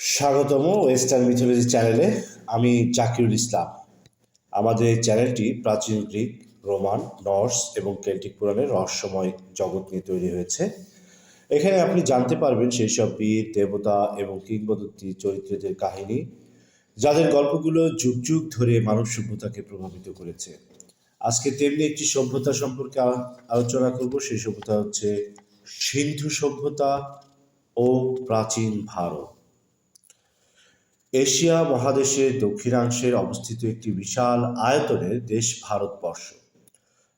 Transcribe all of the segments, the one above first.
স্বাগতম western mythology চ্যানেলে আমি জাকিরুল ইসলাম। আমাদের এই চ্যানেলটি প্রাচীন গ্রিক, রোমান, নর্স এবং কেল্টিক পুরাণের রহস্যময় জগৎ নিয়ে তৈরি হয়েছে। এখানে আপনি জানতে পারবেন সেই সব বীর, দেবতা এবং কিংবদন্তি চরিত্রদের কাহিনী, যাদের গল্পগুলো যুগ যুগ ধরে মানব সভ্যতাকে প্রভাবিত করেছে। আজকে তেমনি একটি সভ্যতা সম্পর্কে আলোচনা করব, সেই সভ্যতা হচ্ছে সিন্ধু সভ্যতা ও প্রাচীন ভারত। এশিয়া মহাদেশের দক্ষিণাংশের অবস্থিত একটি বিশাল আয়তনের দেশ ভারতবর্ষ।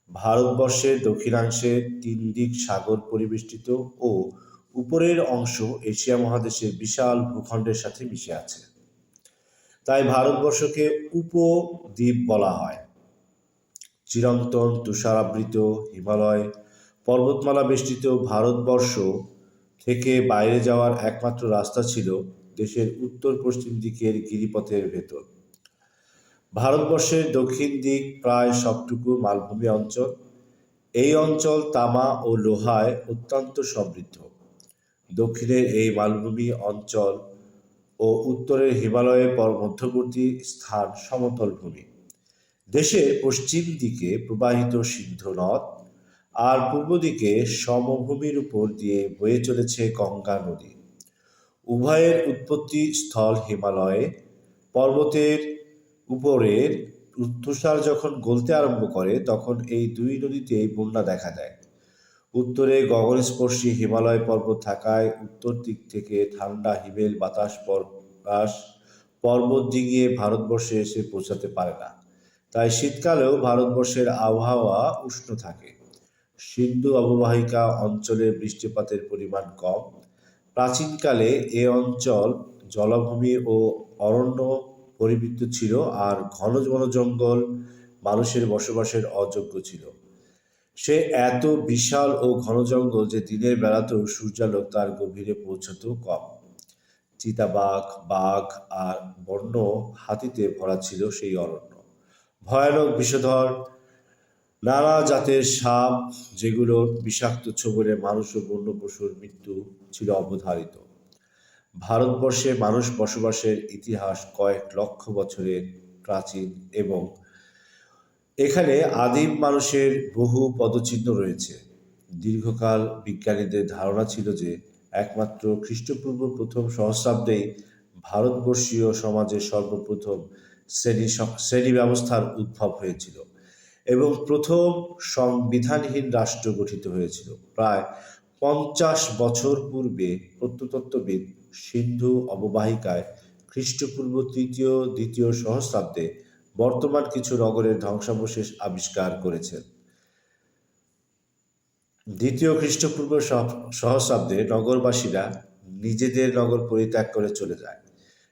ভারতবর্ষের দক্ষিণাংশে তিন দিক সাগর পরিবেষ্টিত ও উপরের অংশ এশিয়া মহাদেশের বিশাল ভূখণ্ডের সাথে মিশে আছে। তাই ভারতবর্ষকে উপদ্বীপ বলা হয়। চিরন্তন তুষারাবৃত হিমালয় পর্বতমালা বেষ্টিত ভারতবর্ষ থেকে বাইরে যাওয়ার একমাত্র রাস্তা ছিল দেশের উত্তর পশ্চিম দিকের গিরিপথের ভেতর। ভারতবর্ষের দক্ষিণ দিক প্রায় সবটুকু মালভূমি অঞ্চল। এই অঞ্চল তামা ও লোহায় অত্যন্ত সমৃদ্ধ। দক্ষিণের এই মালভূমি অঞ্চল ও উত্তরের হিমালয়ের পর মধ্যবর্তী স্থান সমতল ভূমি। দেশের পশ্চিম দিকে প্রবাহিত সিন্ধু নদ আর পূর্ব দিকে সমভূমির উপর দিয়ে বয়ে চলেছে গঙ্গা নদী। উভয়ের উৎপত্তি স্থল হিমালয়ে, পর্বতের উপরের তুষার যখন গলতে আরম্ভ করে, তখন এই দুই নদীতেই বন্যা দেখা দেয়। উত্তরে গগনস্পর্শী হিমালয় পর্বত থাকায়, উত্তর দিক থেকে ঠান্ডা হিমেল বাতাস বাতাস পর্বত ডিঙিয়ে ভারতবর্ষে এসে পৌঁছাতে পারে না। তাই শীতকালেও ভারতবর্ষের আবহাওয়া উষ্ণ থাকে। সিন্ধু অববাহিকা অঞ্চলে বৃষ্টিপাতের পরিমাণ কম। প্রাচীনকালে এ অঞ্চল জলাভূমি ও অরণ্য পরিবৃত ছিল আর ঘন জঙ্গল মানুষের বসবাসের অযোগ্য ছিল। সে এত বিশাল ও ঘন জঙ্গল যে দিনের বেলাতেও সূর্যালোক তার গভীরে পৌঁছত কম। চিতাবাঘ, বাঘ আর বন্য হাতিতে ভরা ছিল সেই অরণ্য। ভয়ানক বিষধর নানা জাতের সাপ, যেগুলো বিষাক্ত ছোবলে মানুষ ও বন্য পশুর মৃত্যু ছিল অবধারিত। ভারতবর্ষে মানুষ বসবাসের ইতিহাস কয়েক লক্ষ বছরের প্রাচীন এবং এখানে আদিম মানুষের বহু পদচিহ্ন রয়েছে। দীর্ঘকাল বিজ্ঞানীদের ধারণা ছিল যে একমাত্র খ্রিস্টপূর্ব প্রথম সহস্রাব্দেই ভারতবর্ষীয় সমাজের সর্বপ্রথম শ্রেণি শ্রেণি ব্যবস্থার উদ্ভব হয়েছিল। এবং প্রথম সংবিধানহীন রাষ্ট্র গঠিত হয়েছিল। প্রায় পঞ্চাশ বছর পূর্বে প্রত্নতত্ত্ববিদ সিন্ধু অববাহিকায় খ্রিস্টপূর্ব তৃতীয়, দ্বিতীয় সহস্রাব্দে বর্তমান কিছু নগরের ধ্বংসাবশেষ আবিষ্কার করেছেন। দ্বিতীয় খ্রিস্টপূর্ব সহ- সহস্রাব্দে নগরবাসীরা নিজেদের নগর পরিত্যাগ করে চলে যায়।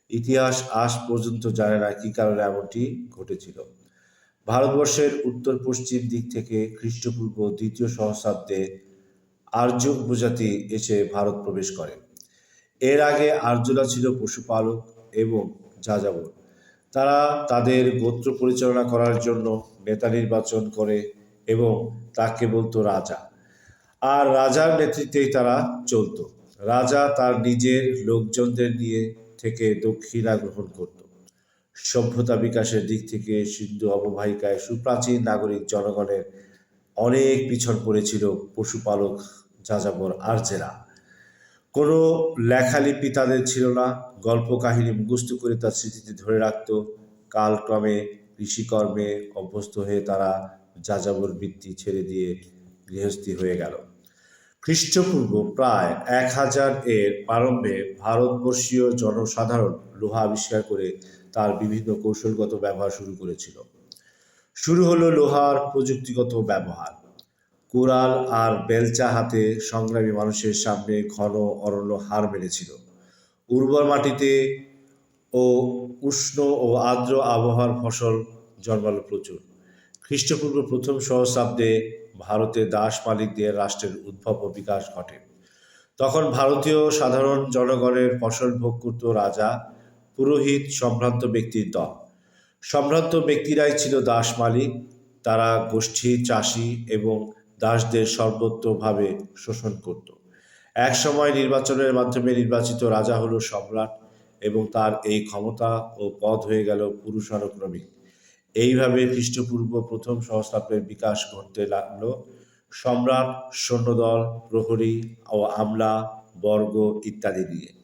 ইতিহাস আজ পর্যন্ত জানে না কি কারণে এমনটি ঘটেছিল। ভারতবর্ষের উত্তর পশ্চিম দিক থেকে খ্রিস্টপূর্ব দ্বিতীয় সহস্রাব্দে আর্য উপজাতি এসে ভারত প্রবেশ করে। এর আগে আর্যরা ছিল পশুপালক এবং যাযাবর। তারা তাদের গোত্র পরিচালনা করার জন্য নেতা নির্বাচন করে এবং তাকে বলতো রাজা। আর রাজার নেতৃত্বেই তারা চলতো। রাজা তার নিজের লোকজনদের নিয়ে থেকে দক্ষিণা গ্রহণ করত। সভ্যতা বিকাশের দিক থেকে সিন্ধু অববাহিকায় সুপ্রাচীন নাগরিক জনগণের অনেক পিছন পড়েছিল পশুপালক যাযাবর আর্যেরা কোনো লেখালিপি তাদের ছিল না গল্প কাহিনী মুখস্থ করে তার স্মৃতিতে ধরে রাখত। কালক্রমে কৃষিকর্মে অভ্যস্ত হয়ে তারা যাযাবর বৃত্তি ছেড়ে দিয়ে গৃহস্থী হয়ে গেল। খ্রিস্টপূর্ব প্রায় এক হাজার এর প্রারম্ভে ভারতবর্ষীয় জনসাধারণ লোহা আবিষ্কার করে তার বিভিন্ন কৌশলগত ব্যবহার শুরু করেছিল। শুরু হলো লোহার প্রযুক্তিগত ব্যবহার। কোরাল আর বেলচা হাতে সংগ্রামী মানুষের সামনে ঘন অরণ্য হার মেরেছিল। উর্বর মাটিতে ও উষ্ণ ও আর্দ্র আবহাওয়ার ফসল জন্মালো প্রচুর। খ্রিস্টপূর্ব প্রথম সহস্রাব্দে ভারতে দাস মালিকদের রাষ্ট্রের উদ্ভব ও বিকাশ ঘটে। তখন ভারতীয় সাধারণ জনগণের ফসল ভোগ করত রাজা পুরোহিত সম্ভ্রান্ত ব্যক্তির দল। সম্ভ্রান্ত ব্যক্তিরাই ছিল দাস মালিক। তারা গোষ্ঠী, চাষি এবং দাসদের সর্বত্রভাবে শোষণ করত। এক সময় নির্বাচনের মাধ্যমে নির্বাচিত রাজা হলো সম্রাট এবং তার এই ক্ষমতা ও পদ হয়ে গেল পুরুষ পুরুষানুক্রমিক। এইভাবে খ্রিস্টপূর্ব প্রথম সহস্রাব্দের বিকাশ ঘটতে লাগল। সম্রাট, সৈন্যদল, প্রহরী ও আমলা, বর্গ ইত্যাদি নিয়ে।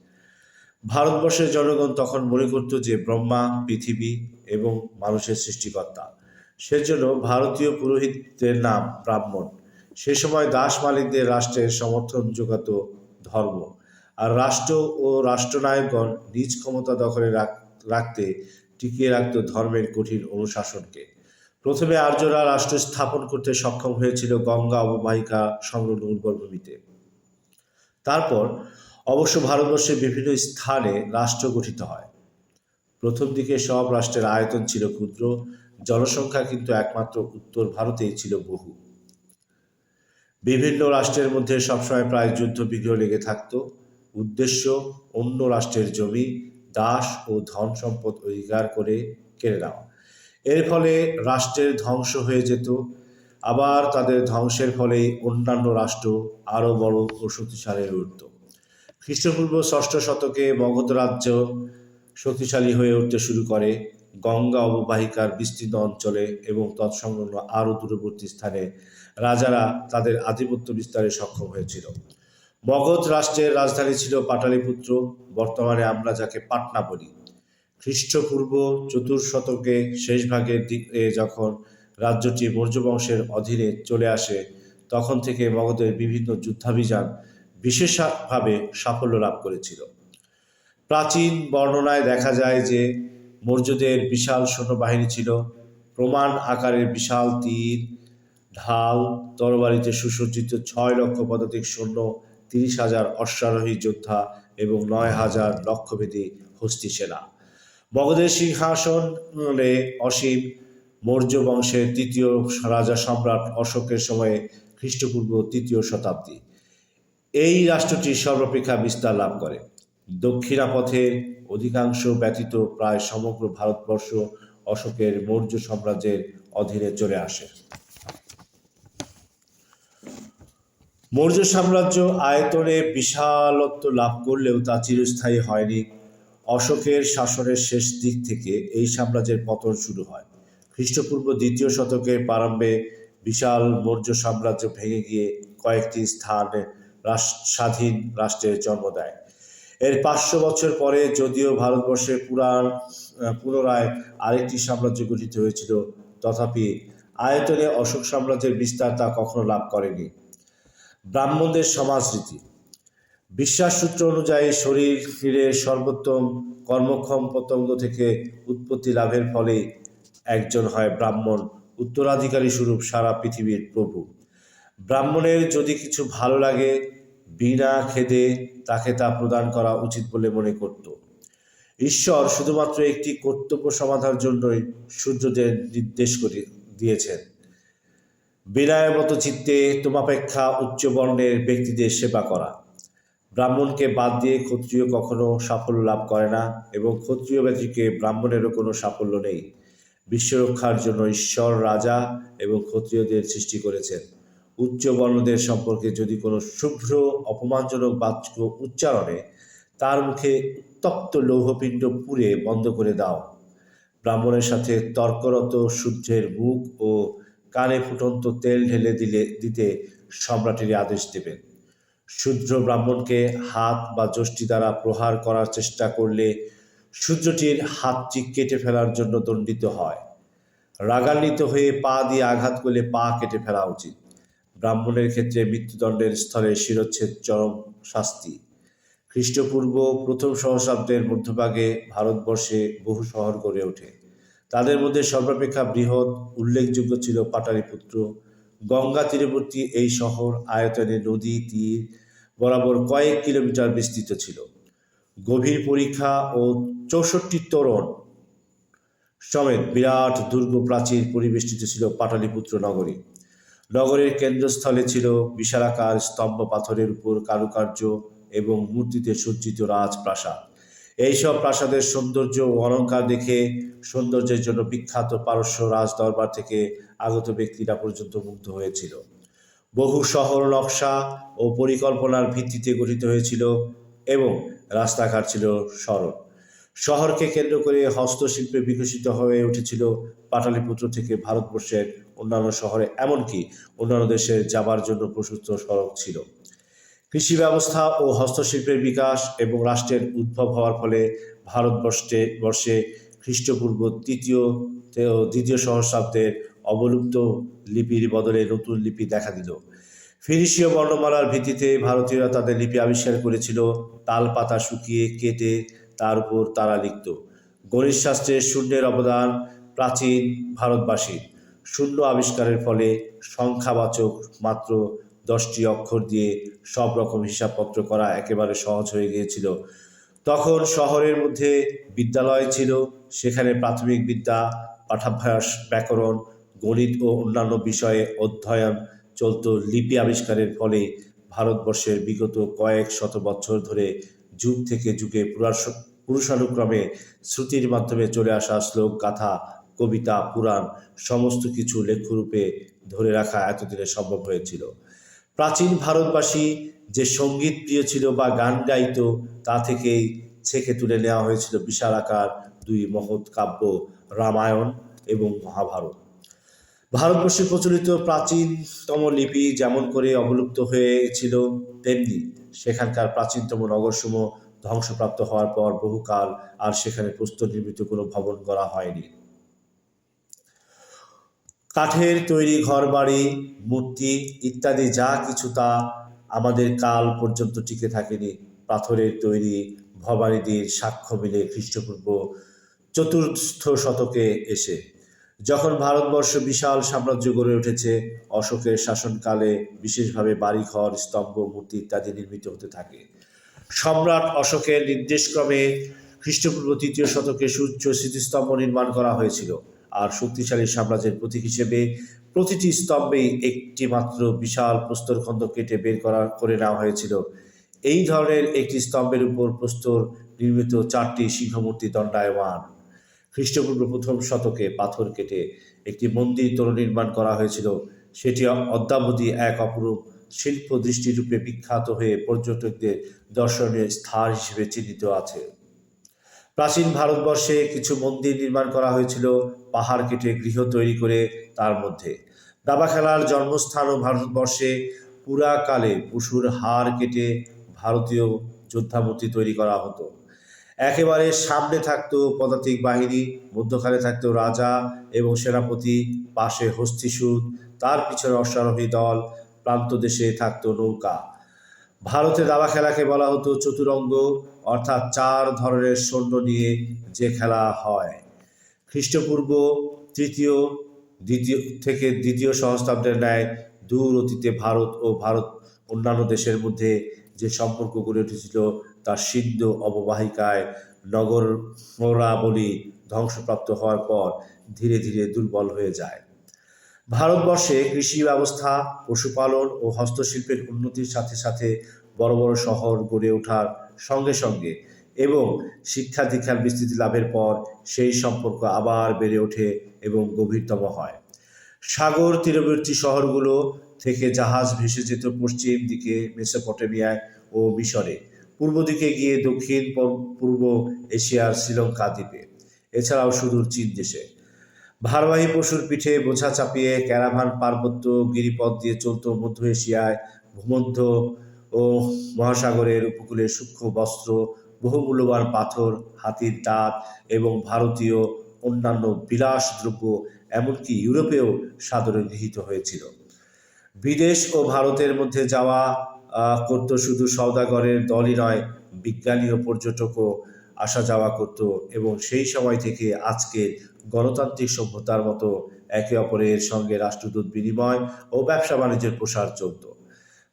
ভারতবর্ষের জনগণ তখন মনে করত যে ব্রহ্মা, পৃথিবী এবং মানুষের সৃষ্টিকর্তা। সেজন্য ভারতীয় পুরোহিতদের নাম ব্রাহ্মণ। সে সময় দাস মালিকদের রাষ্ট্রের সমর্থন যোগাত ধর্ম। আর রাষ্ট্র ও রাষ্ট্রনায়কগণ নিজ ক্ষমতা দখলে রাখ- রাখতে টিকিয়ে রাখত ধর্মের কঠিন অনুশাসনকে। প্রথমে আর্যরা রাষ্ট্র স্থাপন করতে সক্ষম হয়েছিল গঙ্গা অববাহিকা সংলগ্ন উর্বর ভূমিতে তারপর অবশ্য ভারতবর্ষের বিভিন্ন স্থানে রাষ্ট্র গঠিত হয়। প্রথম দিকে সব রাষ্ট্রের আয়তন ছিল ক্ষুদ্র, জনসংখ্যা কিন্তু একমাত্র উত্তর ভারতেই ছিল বহু। বিভিন্ন রাষ্ট্রের মধ্যে সবসময় প্রায় যুদ্ধ বিগ্রহ লেগে থাকত। উদ্দেশ্য, অন্য রাষ্ট্রের জমি, দাস ও ধন সম্পদ অধিকার করে কেড়ে নেওয়া। এর ফলে রাষ্ট্রের ধ্বংস হয়ে যেত। আবার তাদের ধ্বংসের ফলেই অন্যান্য রাষ্ট্র আরও বড় ও শক্তিশালী হয়ে উঠত। খ্রিস্টপূর্ব ষষ্ঠ শতকে মগধ রাজ্য শক্তিশালী হয়ে উঠতে শুরু করে। গঙ্গা অববাহিকার বিস্তৃত অঞ্চলে এবং তৎসংলগ্ন আরও দূরবর্তী স্থানে রাজারা তাদের আধিপত্য বিস্তারে সক্ষম হয়েছিল। মগধ রাষ্ট্রের রাজধানী ছিল পাটালিপুত্র। বর্তমানে আমরা যাকে পাটনা বলি। খ্রিস্টপূর্ব চতুর্শতকে শেষ ভাগের দিকে যখন রাজ্যটি মৌর্য বংশের অধীনে চলে আসে, তখন থেকে মগধের বিভিন্ন যুদ্ধাভিযান বিশেষভাবে সাফল্য লাভ করেছিল। প্রাচীন বর্ণনায় দেখা যায় যে মৌর্যদের বিশাল সৈন্যবাহিনী ছিল। প্রমাণ আকারের বিশাল তীর, ঢাল, তরবারিতে সুসজ্জিত ছয় লক্ষ পদাতিক সৈন্য, তিরিশ হাজার অশ্বারোহী যোদ্ধা এবং নয় হাজার লক্ষভেদী হস্তি সেনা মগধের সিংহাসনে অসীম মৌর্য বংশের তৃতীয় রাজা সম্রাট অশোকের সময়ে খ্রিস্টপূর্ব তৃতীয় শতাব্দী। এই রাষ্ট্রটি সর্বাপেক্ষা বিস্তার লাভ করে। দক্ষিণাপথের অধিকাংশ ব্যতীত প্রায় সমগ্র ভারতবর্ষ অশোকের মৌর্য সাম্রাজ্যের অধীনে চলে আসে। মৌর্য সাম্রাজ্য আয়তনে বিশালত্ব লাভ করলেও তা চিরস্থায়ী হয়নি। অশোকের শাসনের শেষ দিক থেকে এই সাম্রাজ্যের পতন শুরু হয়। খ্রিস্টপূর্ব দ্বিতীয় শতকের প্রারম্ভে বিশাল মৌর্য সাম্রাজ্য ভেঙে গিয়ে কয়েকটি স্থানে স্বাধীন রাষ্ট্রের জন্ম দেয়। এর পাঁচশো বছর পরে যদিও ভারতবর্ষে পুরাণ পুনরায় আরেকটি সাম্রাজ্য গঠিত হয়েছিল, তথাপি আয়তনে অশোক সাম্রাজ্যের বিস্তার তা কখনো লাভ করেনি। ব্রাহ্মণদের সমাজরীতি। বিশ্বাস সূত্র অনুযায়ী শরীরের সর্বোত্তম কর্মক্ষম পতঙ্গ থেকে উৎপত্তি লাভের ফলে একজন হয় ব্রাহ্মণ, উত্তরাধিকারী স্বরূপ সারা পৃথিবীর প্রভু। ব্রাহ্মণের যদি কিছু ভালো লাগে, বিনা খেদে তাকে তা প্রদান করা উচিত বলে মনে করত। ঈশ্বর শুধুমাত্র একটি কর্তব্য সমাধার জন্যই সূর্যদের নির্দেশ করে, দিয়েছেন। বিনয়মত চিত্তে তোমাপেক্ষা উচ্চ বর্ণের ব্যক্তিদের সেবা করা। ব্রাহ্মণকে বাদ দিয়ে ক্ষত্রিয় কখনো সাফল্য লাভ করে না এবং ক্ষত্রিয় ব্যক্তিকে ব্রাহ্মণেরও কোনো সাফল্য নেই। বিশ্বরক্ষার জন্য ঈশ্বর রাজা এবং ক্ষত্রিয়দের সৃষ্টি করেছেন। উচ্চ বর্ণদের সম্পর্কে যদি কোনো শুভ্র, অপমানজনক বাক্য উচ্চারণে তার মুখে উত্তপ্ত লৌহপিণ্ড পুড়ে বন্ধ করে দাও। ব্রাহ্মণের সাথে তর্করত সূর্যের মুখ ও কানে ফুটন্ত তেল ঢেলে দিলে, দিতে সম্রাটেরই আদেশ দেবেন। শূদ্র ব্রাহ্মণকে হাত বা যষ্টি দ্বারা প্রহার করার চেষ্টা করলে শূদ্রটির হাতটি কেটে ফেলার জন্য দণ্ডিত হয়। রাগান্বিত হয়ে পা দিয়ে আঘাত করলে পা কেটে ফেলা উচিত। ব্রাহ্মণের ক্ষেত্রে মৃত্যুদণ্ডের স্থলে শিরচ্ছেদ চরম শাস্তি। খ্রিস্টপূর্ব প্রথম সহস্রাব্দের মধ্যভাগে ভারতবর্ষে বহু শহর গড়ে ওঠে। তাদের মধ্যে সর্বাপেক্ষা বৃহৎ, উল্লেখযোগ্য ছিল পাটালিপুত্র গঙ্গা তীরবর্তী এই শহর আয়তনে নদী, তীর বরাবর কয়েক কিলোমিটার বিস্তৃত ছিল। গভীর পরীক্ষা ও চৌষট্টি তোরণ সমেত বিরাট দুর্গ প্রাচীর পরিবেষ্টিত ছিল পাটালিপুত্র নগরী। নগরের কেন্দ্রস্থলে ছিল বিশালাকার স্তম্ভ পাথরের উপর কারুকার্য এবং মূর্তিতে সজ্জিত রাজপ্রাসাদ। এইসব প্রাসাদের সৌন্দর্য ও অলঙ্কার দেখে সৌন্দর্যের জন্য বিখ্যাত পারস্য রাজ দরবার থেকে আগত ব্যক্তিরা পর্যন্ত মুগ্ধ হয়েছিল। বহু শহর নকশা ও পরিকল্পনার ভিত্তিতে গঠিত হয়েছিল এবং রাস্তাঘাট ছিল সরল। শহরকে কেন্দ্র করে হস্তশিল্পে বিকশিত হয়ে উঠেছিল পাটালিপুত্র থেকে ভারতবর্ষের অন্যান্য শহরে, এমনকি অন্যান্য দেশে যাবার জন্য প্রশস্ত সড়ক ছিল। কৃষি ব্যবস্থা ও হস্তশিল্পের বিকাশ এবং রাষ্ট্রের উদ্ভব হওয়ার ফলে ভারতবর্ষে, বর্ষে খ্রিস্টপূর্ব তৃতীয়, দ্বিতীয় সহস্রাব্দের অবলুপ্ত লিপির বদলে নতুন লিপি দেখা দিল। ফিনিশীয় বর্ণমালার ভিত্তিতে ভারতীয়রা তাদের লিপি আবিষ্কার করেছিল, তাল পাতা শুকিয়ে কেটে তার উপর তারা লিখত। গণিত শাস্ত্রের শূন্যের অবদান প্রাচীন ভারতবাসীর। শূন্য আবিষ্কারের ফলে সংখ্যাবাচক মাত্র দশটি অক্ষর দিয়ে সব রকম হিসাবপত্র করা একেবারে সহজ হয়ে গিয়েছিল। তখন শহরের মধ্যে বিদ্যালয় ছিল, সেখানে প্রাথমিক বিদ্যা, পাঠাভ্যাস, ব্যাকরণ, গণিত ও অন্যান্য বিষয়ে অধ্যয়ন চলত। লিপি আবিষ্কারের ফলে ভারতবর্ষের বিগত কয়েক শত বছর ধরে যুগ থেকে যুগে পুরুষানুক্রমে শ্রুতির মাধ্যমে চলে আসা শ্লোক গাথা কবিতা, পুরাণ, সমস্ত কিছু লেখ্যরূপে ধরে রাখা এতদিনে সম্ভব হয়েছিল। প্রাচীন ভারতবাসী যে সংগীত প্রিয় ছিল বা গান গাইত, তা থেকেই ছেঁকে তুলে নেওয়া হয়েছিল বিশাল আকার দুই মহৎ কাব্য, রামায়ণ এবং মহাভারত। ভারতবর্ষে প্রচলিত প্রাচীনতম লিপি যেমন করে অবলুপ্ত হয়েছিল, তেমনি সেখানকার প্রাচীনতম নগরসমূহ ধ্বংসপ্রাপ্ত হওয়ার পর বহুকাল আর সেখানে প্রস্তর নির্মিত কোনো ভবন করা হয়নি। কাঠের তৈরি ঘরবাড়ি, মূর্তি ইত্যাদি যা কিছু তা আমাদের কাল পর্যন্ত টিকে থাকেনি। পাথরের তৈরি ভবানীদের সাক্ষ্য মিলে খ্রিস্টপূর্ব চতুর্থ শতকে এসে, যখন ভারতবর্ষ বিশাল সাম্রাজ্য গড়ে উঠেছে, অশোকের শাসনকালে বিশেষভাবে বাড়িঘর, স্তম্ভ, মূর্তি ইত্যাদি নির্মিত হতে থাকে। সম্রাট অশোকের নির্দেশক্রমে খ্রিস্টপূর্ব তৃতীয় শতকে সূর্য স্মৃতিস্তম্ভ নির্মাণ করা হয়েছিল। আর শক্তিশালী সাম্রাজ্যের প্রতীক হিসেবে প্রতিটি স্তম্ভেই একটি মাত্র বিশাল প্রস্তর প্রস্তরখণ্ড কেটে বের করা, করে নেওয়া হয়েছিল। এই ধরনের একটি স্তম্ভের উপর প্রস্তর নির্মিত চারটি সিংহমূর্তি দণ্ডায়মান। খ্রিস্টপূর্ব প্রথম শতকে পাথর কেটে একটি মন্দির নির্মাণ করা হয়েছিল। সেটি অদ্যাবধি এক অপরূপ শিল্প দৃষ্টিরূপে বিখ্যাত হয়ে পর্যটকদের দর্শনীয় স্থান হিসেবে চিহ্নিত আছে। প্রাচীন ভারতবর্ষে কিছু মন্দির নির্মাণ করা হয়েছিল, পাহাড় কেটে গৃহ তৈরি করে তার মধ্যে। দাবা খেলার জন্মস্থানও ভারতবর্ষে পুরাকালে পশুর হাড় কেটে ভারতীয় যোদ্ধামূর্তি তৈরি করা হতো। একেবারে সামনে থাকতো পদাতিক বাহিনী, মধ্যখানে থাকতো রাজা এবং সেনাপতি, পাশে হস্তিসুদ তার পিছনে অশ্বারোহী দল, প্রান্ত দেশে থাকতো নৌকা। ভারতে দাবা খেলাকে বলা হতো চতুরঙ্গ, অর্থাৎ চার ধরনের সৈন্য নিয়ে যে খেলা হয়। খ্রিস্টপূর্ব, তৃতীয়, দ্বিতীয় থেকে দ্বিতীয় সহস্রাব্দের ন্যায় দূর অতীতে ভারত ও ভারত অন্যান্য দেশের মধ্যে যে সম্পর্ক গড়ে উঠেছিল তা সিন্ধু অববাহিকায় নগর নগরাবলী ধ্বংসপ্রাপ্ত হওয়ার পর ধীরে ধীরে দুর্বল হয়ে যায়। ভারতবর্ষে কৃষি ব্যবস্থা, পশুপালন ও হস্তশিল্পের উন্নতির সাথে সাথে বড় বড় শহর গড়ে ওঠার সঙ্গে সঙ্গে এবং শিক্ষা দীক্ষার বিস্তৃতি লাভের পর সেই সম্পর্ক আবার বেড়ে ওঠে এবং গভীরতম হয়। সাগর তীরবর্তী শহরগুলো থেকে জাহাজ ভেসে যেত পশ্চিম দিকে মেসোপটেমিয়ায় ও মিশরে, পূর্ব দিকে গিয়ে দক্ষিণ পূর্ব এশিয়ার শ্রীলঙ্কা দ্বীপে। এছাড়াও সুদূর চীন দেশে। ভারবাহী পশুর পিঠে বোঝা চাপিয়ে ক্যারাভান, পার্বত্য, গিরিপথ দিয়ে চলত মধ্য এশিয়ায় ভূমধ্য ও মহাসাগরের উপকূলে সূক্ষ্ম বস্ত্র, বহুমূল্যবান পাথর, হাতির দাঁত এবং ভারতীয় অন্যান্য বিলাস দ্রব্য, এমনকি ইউরোপেও সাদরে গৃহীত হয়েছিল। বিদেশ ও ভারতের মধ্যে যাওয়া করতো শুধু সওদাগরের দলই নয়, বিজ্ঞানী ও পর্যটকও আসা যাওয়া করত এবং সেই সময় থেকে আজকে গণতান্ত্রিক সভ্যতার মতো একে অপরের সঙ্গে রাষ্ট্রদূত বিনিময় ও ব্যবসা বাণিজ্যের প্রসার চলত।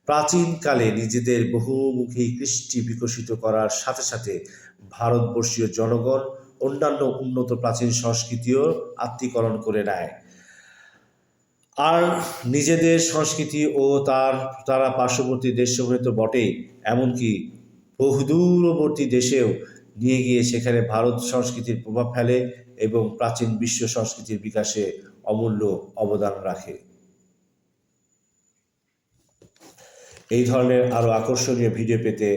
প্রাচীনকালে নিজেদের বহুমুখী কৃষ্টি বিকশিত করার সাথে সাথে ভারতবর্ষীয় জনগণ অন্যান্য উন্নত প্রাচীন সংস্কৃতিও আত্মীকরণ করে নেয়। আর নিজেদের সংস্কৃতি ও তার, তারা পার্শ্ববর্তী দেশসমূহে তো বটেই, এমনকি বহুদূরবর্তী দেশেও নিয়ে গিয়ে সেখানে ভারত সংস্কৃতির প্রভাব ফেলে এবং প্রাচীন বিশ্ব সংস্কৃতির বিকাশে অমূল্য অবদান রাখে। এই ধরনের আরও আকর্ষণীয় ভিডিও পেতে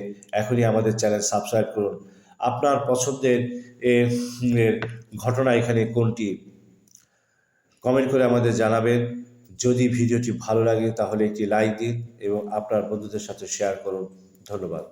এখনই আমাদের চ্যানেল সাবস্ক্রাইব করুন। আপনার পছন্দের ঘটনা এখানে কোনটি? কমেন্ট করে আমাদের জানাবেন। যদি ভিডিওটি ভালো লাগে তাহলে একটি লাইক দিন এবং আপনার বন্ধুদের সাথে শেয়ার করুন। ধন্যবাদ।